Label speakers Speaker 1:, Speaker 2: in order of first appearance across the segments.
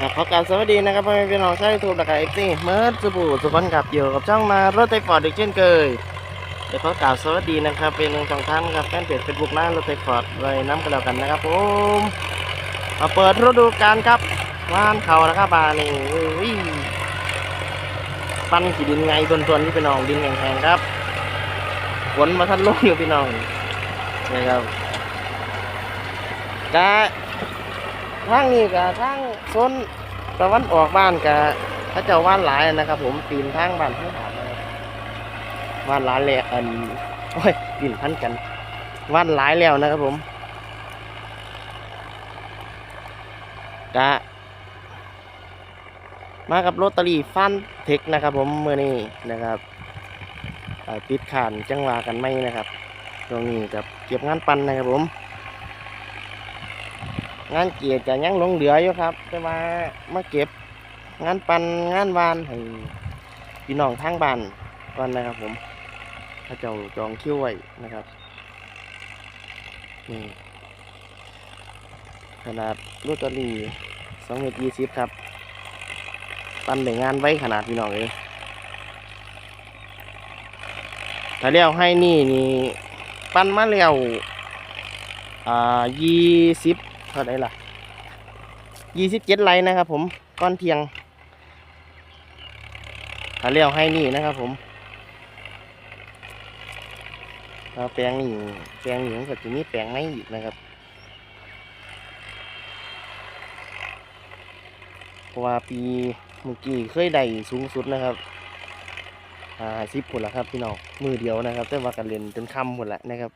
Speaker 1: ครับขอกราบสวัสดีนะครับพ่อแม่พี่น้องชาวยูทูบและก็เอฟซีเมิร์ดสบู่สุพรรณกับอยู่กับช่องมารถไฟฟอร์ดอีกเช่นเคยเดี๋ยวขอกราบสวัสดีนะครับ เป็นหนึ่งสองท่านครับแฟนเพจเฟซบุ๊กหน้ารถไฟฟอร์ดไว้น้ำกันแล้วกันนะครับผมมาเปิดฤดูกาลครับว่านเขานะครับบานี่อุ้ยปั้นขีดินไงส่วนๆที่พี่น้องดินแข็งๆครับฝนมาทันลงอยู่พี่น้องนะครับกะ ทางนี้กับทางโซนตะวันออกบ้านกับพระเจ้าว่านหลายนะครับ ผมปีนทางบ้านทั้งหาดนะครับว่านหลายแล้วอันโอ้ยปีนพันกันว่านหลายแล้วนะครับ ผมกะมากับโรตารี่ฟันเทคนะครับ ผมเมื่อนี้นะครับติดขานจังหวะกันไหมนะครับ ตรงนี้กับเก็บงานปันนะครับผม งานเกียรติจะยังหลงเหลืออยู่ครับ แต่ว่ามาเก็บงานปันงานวานให้พี่น้องทางบ้านก่อนนะครับ ผมถ้าเจ้าจองคิวไว้นะครับนี่ขนาดลอตเตอรี่สองเมตรยี่สิบครับ ปันในงานไว้ขนาดพี่น้องเลยถ้าเลี้ยวให้นี่นี่ ปั้นมาแล้วอ่ายี่สิบ เท่าไหร่ล่ะยี่สิบเจ็ดไลน์นะครับผมก้อนเทียงถ้าเลี้ยวให้นี่นะครับผมถ้าแปลงนี่แปลงนี่มันก็จะมีแปลงไม่อีกนะครับเพราะว่าปีเมื่อกี้เคยได้สูงสุดนะครับอ่าสิบคนละครับพี่น้องมือเดียวนะครับแต่ว่ากันเรียนจนค่ำหมดละนะครับ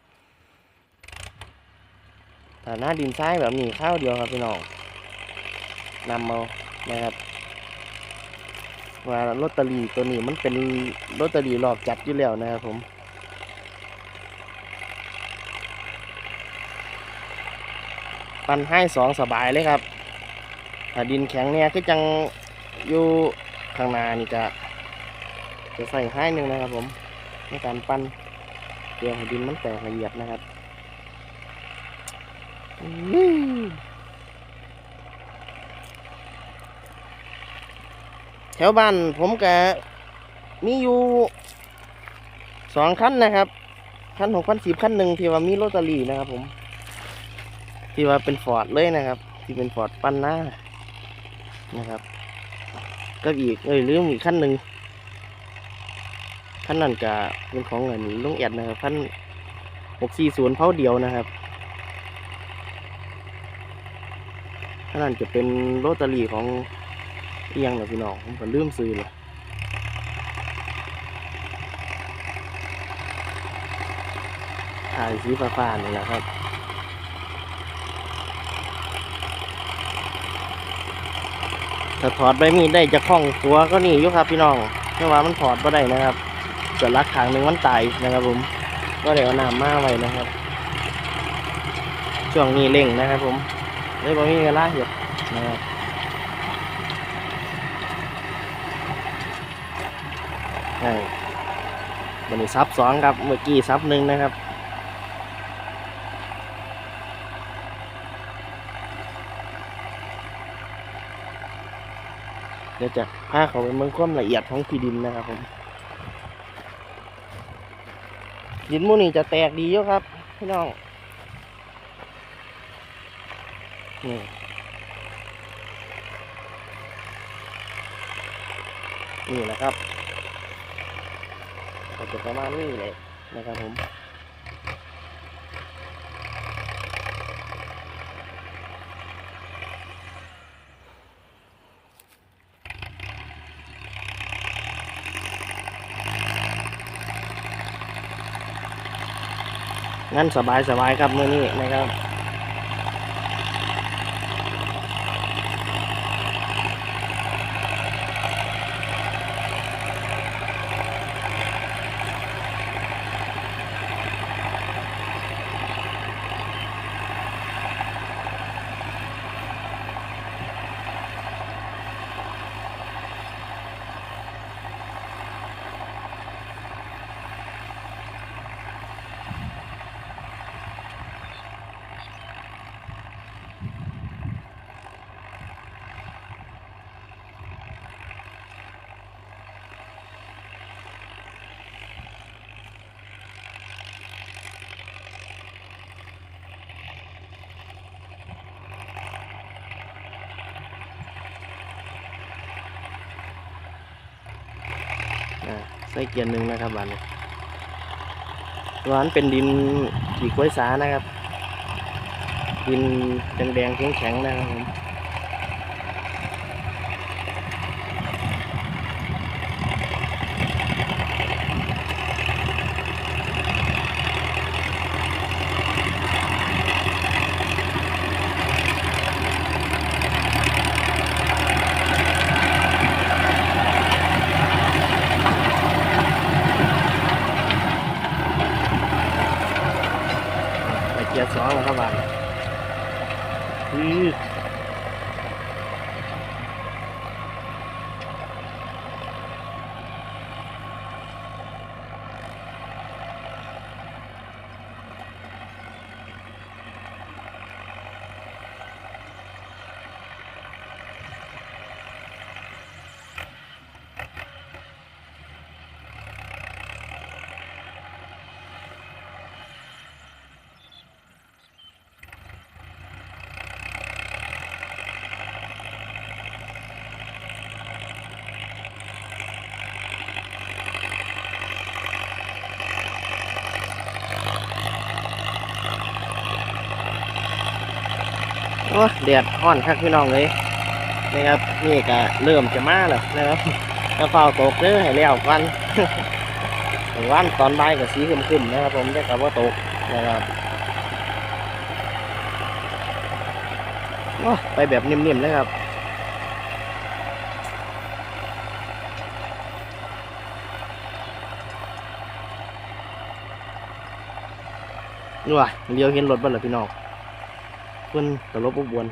Speaker 1: หน้าดินทรายแบบนี้ข้าวเดียวครับพี่น้องนำเอานะครับว่าลอตเตอรี่ตัวนี้มันเป็นลอตเตอรี่หลอกจัดอยู่แล้วนะครับผมปันให้สองสบายเลยครับถ้าดินแข็งเนี่ยคือจังอยู่ข้างหน้านี่จะจะใส่ให้หนึ่งนะครับผมในการปั้นเดี๋ยวให้ดินมันแตกละเอียดนะครับ แถวบ้านผมก็มีอยู่สองคันนะครับคันหกคันสิบคันหนึ่งที่ว่ามีลอตเตรี่นะครับผม ที่ว่าเป็นฟอร์ดเลยนะครับ ที่เป็นฟอร์ดปั้นหน้านะครับ ก็อีกเอ้ยลืมอีกคันหนึ่งคันนั้นก็เป็นของเงินลุงแอดนะครับคันหกสี่ศูนย์เผาเดียวนะครับ อันนั้นจะเป็นโรตารีของเอียงหรอพี่น้องผมก็ลืมซื้อเลยถ่ายสีฟ้าๆนี่แหละครับถ้าถอดใบมีดได้จะคล้องตัวก็นี่ยู่ครับพี่น้องเพราะว่ามันถอดไม่ได้นะครับส่วนลักขางหนึ่งมันตายนะครับ ผม ก็เดี๋ยวเอาน้ำมาไว้นะครับ ช่วงนี้เร่งนะครับผม เลยบ่มีเวลาเห็ดนะครับใช่วันนี้ซับสองครับ เมื่อกี้ซับหนึ่งนะครับเดี๋ยวจะพาเขาไปเมืองความละเอียดของที่ดินนะครับผมดินมูนี่จะแตกดีอยู่ครับพี่น้อง นี่นี่แหละครับก็จะประมาณนี้เลยนะครับผมงั้นสบายสบายครับมื่อนี้นะครับ อ ส่เกียร์หนึ่งนะครับบานนี้ร้านเป็นดินขี่กล้วยสานะครับ ดินแดงๆแข็งๆนะครับผม อ้แดดอ่อนครับพี่น้องเลยนะครับนี่ก็เริ่มจะมาแล้วนะครับแล้วเฝ้าตกเด้อให้แล้วกันวันตอนบ่ายก็สีครึมๆนะครับผมได้กับว่าตกนะครับโอ้ไปแบบนิ่มๆเลยครับนี่ว่ะเลี้ยวเห็นรถบ้านเหรอพี่น้อง เพื่อนตลบอุบวน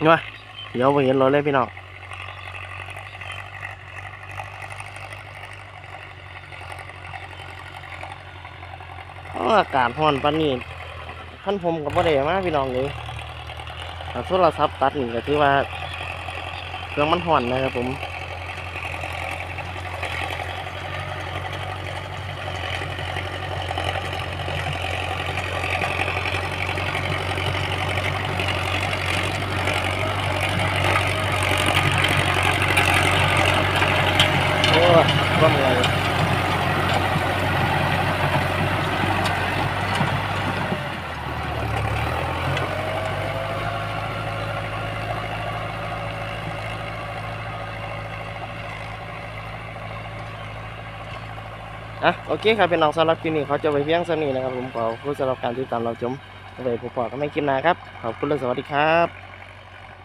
Speaker 1: นี่ว่ะเดี๋ยวไปเห็นรถเลยพี่น้องอากาศห้อนปานนี้ขั้นผมกับพ่ได้มาพี่น้องเลยถ้าโทรศัพท์ตัดนี่ก็ถือว่าเครื่องมันห่อนนะครับผม โอ้ยร่มเลย อะโอเคครับเป็นน้องสำหรับคลิปนี้เขาจะไปเพียงสนี้นะครับผมขอรู้สำหรับการติดตามเราชมไปพบกันไม่คลิปหน้าครับขอบคุณและสวัสดีครับ